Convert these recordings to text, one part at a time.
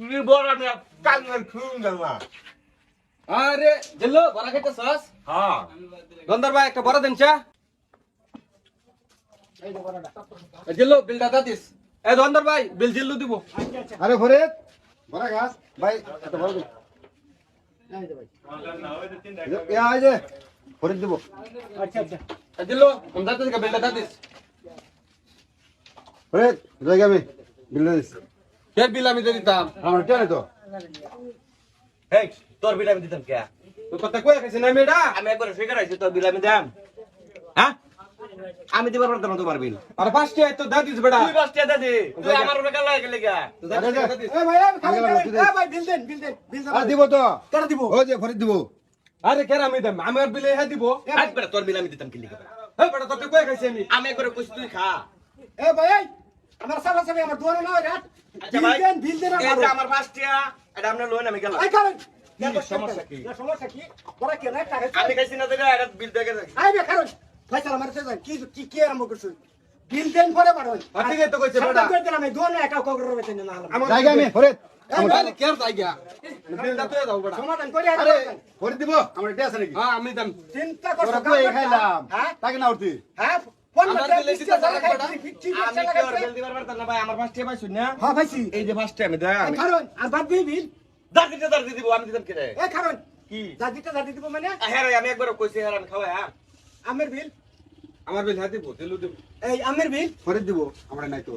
তুমি বড় আমি কান্নার খুন হ্যাঁ। ভাই একটা বড় দেন চা। বিলটা দাদিস ভাই বিল জেল্লো দিব। আরে ফরিদ। বড় ঘাস ভাই একটা বড় দিন ফরিদ বিলটা দাদিস ফরিদ জায়গা আমি দিস। কে বিল আমি দিতাম। আমার টেনে তো? হেই তোর বিল আমি দিতাম কে? তুই কথা না মেয়েটা? আমি একবার তোর বিল আমি দাম হ্যাঁ? আমি দিবার পারতাম না তোমার বিল। আরে পাঁচটি তো দাদিস বেটা। তুই বাসটা দাদি তুই আমার উপরে কাল লাগে লেগা এ ভাই আমি খাব আগে লাগা, তুই দে। এ ভাই বিল দেন বিল দেন বিল দেন। দিব তো? কেন দিব। ও যে ফরিদ দিব। আরে কেন আমি দেম? আমার বিলে হ্যাঁ দিব। আজ বেটা তোর বিল আমি দিতাম কি লিখা হে বেটা তোকে আমি। আমি একবার কইছি তুই খা। এ ভাই এই, আমার সালা সালা আমার দোয়ানো না রাত আচ্ছা ভাই বিল দেন এটা আমার পাঁচটা এটা আপনার লোন আমি গেলাম। এই কারণ সমস্যা কি? সমস্যা কি? ওরা কেন টাকা আমি খাইছি না দিলে এটা বিল দেখে দেখি আই বে কারণ ফয়সালা আমার সাথে কি কি কি আরম্ভ করছ? বিল দেন পরে বাড়ো ঠিক তো কইছে বেটা। কই দিলাম এই দোয়ানো একা কগর রবে না হলাম। জায়গা আমি ফরিদ। আরে কেন তাই বিলটা তুই দাও বেটা। সমাধান করে আরে ফরিদ দিব? আমার টেনে নাকি? হ্যাঁ আমি দেম চিন্তা করছ খাইলাম। হ্যাঁ? তাকে না উঠতি। হ্যাঁ? আমার না হ্যাঁ ভাইছি এই যে কারণ আর বাদ বিল দাদিতে দাদি দিব আমি দিতাম কি এ কারণ কি? দাদিটা দাদি দিব মানে? হ্যাঁ রে, আমি একবার কইছি হ্যাঁ আমি খাওয়াই হ্যাঁ। আমের বিল? আমার বিল হ্যাঁ দিব দিলু দিব। এই আমের বিল? ফরিদ দিব আমার নাই তো।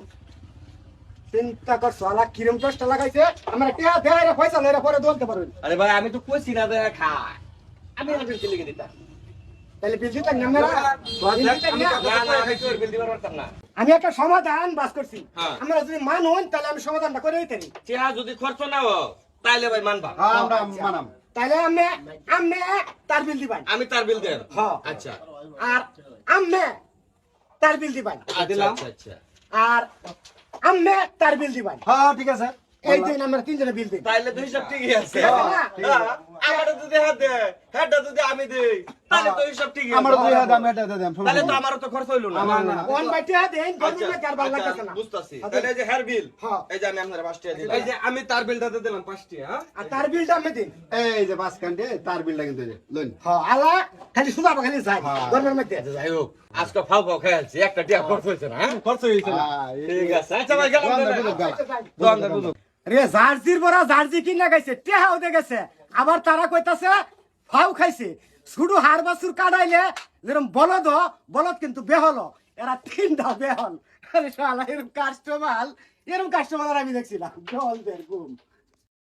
চিন্তা কর সালা কিরম কষ্ট লাগাইছে? আমার টিয়া দেয় রে পয়সা লইরা পরে দোলতে পারবেন। আরে ভাই আমি তো কইছি না দে খা আমি লিখে দিতাম। আমি তোর বিল দিবার পারতাম না। আমি একটা সমাধান বাস করছি। হ্যাঁ। আমরা যদি মানুন তাহলে আমি সমাধানটা করে দিতে যদি খরচ না হয় তাইলে ভাই মানবা। হ্যাঁ আমরা মানাম। তাহলে আমি আমি তার বিল দিবাই আমি তার বিল দেন হ্যাঁ। আচ্ছা। আর আমি তার বিল দিবাই আচ্ছা দিলাম। আচ্ছা। আচ্ছা আর আমি তার বিল দিবাই হ্যাঁ ঠিক আছে। এই দিন আমরা তিনজনে বিল দিই। তাইলে দুই হিসাব ঠিকই আছে। হ্যাঁ, ঠিক যদি হাত দে হেডটা যদি আমি দেই। তাহলে তো হিসাব ঠিকই আছে আমার দুই হাত এটা দাম তাহলে তো আমারও তো খরচ হইল না। আমার না। কোন বাইটিয়া দেন আচ্ছা, কার আচ্ছা, না। বুঝতাছি। তাহলে যে হেয়ার বিল হ্যাঁ। এই যে আমি আপনার পাঁচটা দিলাম। এই যে আমি তার বিলটা দিলাম পাঁচটি হ্যাঁ? আর তার বিলটা আমি দিন এই যে বাস কান্ডে তার বিলটা কিন্তু লইন। হ্যাঁ আলা খালি সুদা খালি যায় হ্যাঁ। মধ্যে। আচ্ছা, যাই হোক আজকে ফাও ফাও খেয়ালছি একটা টিয়া খরচ হয়েছে না হ্যাঁ? খরচ না। হ্যাঁ, এই- ঠিক আছে। আচ্ছা ভাই গেলাম দোকানদার তাহলে। বুঝুক গা। দোকানদার বুঝুক। রে জার্সির বড় জার্সি কিনা গেছে টেহাও দে গেছে। আবার তারা কইতাছে ফাউ খাইছে। শুধু হার বাসুর কাটাইলে যেরকম বলদ বলদ কিন্তু বেহল। এরা তিনটা বেহল। এরকম কাস্টমার এরকম কাস্টমার আমি দেখছিলাম। ঘুম।